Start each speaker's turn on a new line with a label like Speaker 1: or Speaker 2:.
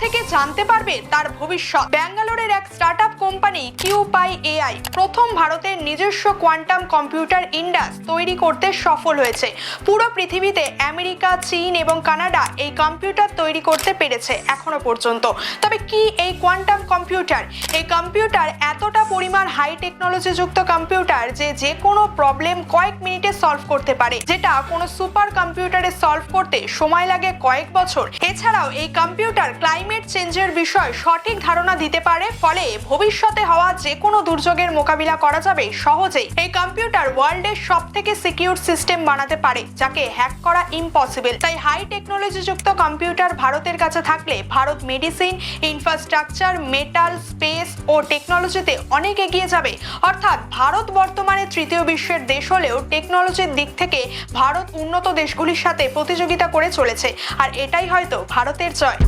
Speaker 1: থেকে জানতে পারবে তার ভবিষ্যৎ। ব্যাঙ্গালোরের এক কোম্পানি কিউপাই এআই, প্রথম ভারতের নিজস্ব কোয়ান্টাম কম্পিউটার ইন্ডাস তৈরি করতে সফল হয়েছে। পুরো পৃথিবীতে আমেরিকা, চীন এবং কানাডা এই কম্পিউটার তৈরি করতে পেরেছে এখনও পর্যন্ত। তবে কি এই কোয়ান্টাম কম্পিউটার? এই কম্পিউটার এতটা পরিমাণ হাই টেকনোলজি যুক্ত কম্পিউটার যে যে কোনো প্রবলেম কয়েক মিনিটে সলভ করতে পারে, যেটা কোনো সুপার কম্পিউটারে সলভ করতে সময় লাগে কয়েক বছর। এছাড়াও এই কম্পিউটার ক্লাইমেট চেঞ্জের বিষয়ে সঠিক ধারণা দিতে পারে, ফলে ভবিষ্যতে হওয়া যে কোনো দুর্যোগের মোকাবিলা করা যাবে সহজেই। এই কম্পিউটার ওয়ার্ল্ডের সব থেকে সিকিউর সিস্টেম বানাতে পারে, যাকে হ্যাক করা ইম্পসিবল তাই হাই টেকনোলজি যুক্ত কম্পিউটার ভারতের কাছে থাকলে Bharat medicine infrastructure metal space ও টেকনোলজিতে অনেক এগিয়ে যাবে। অর্থাৎ ভারত বর্তমানে তৃতীয় বিশ্বের দেশ হলেও টেকনোলজির দিক থেকে ভারত উন্নত দেশগুলির সাথে প্রতিযোগিতা করে চলেছে। আর এটাই হয়তো ভারতের জয়।